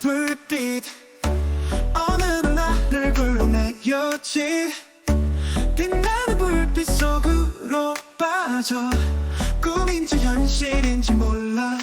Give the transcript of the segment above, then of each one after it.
불빛. 어느 나를 불러내었지. 빛나는 불빛 속으로 빠져. 꿈인지 현실인지 몰라.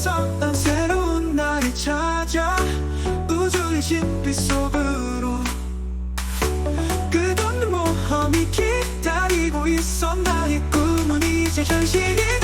어디서 새로운 날을 찾아 우주의 신비 속으로. 끝없는 모험이 기다리고 있어 나의 꿈은 이제 현실이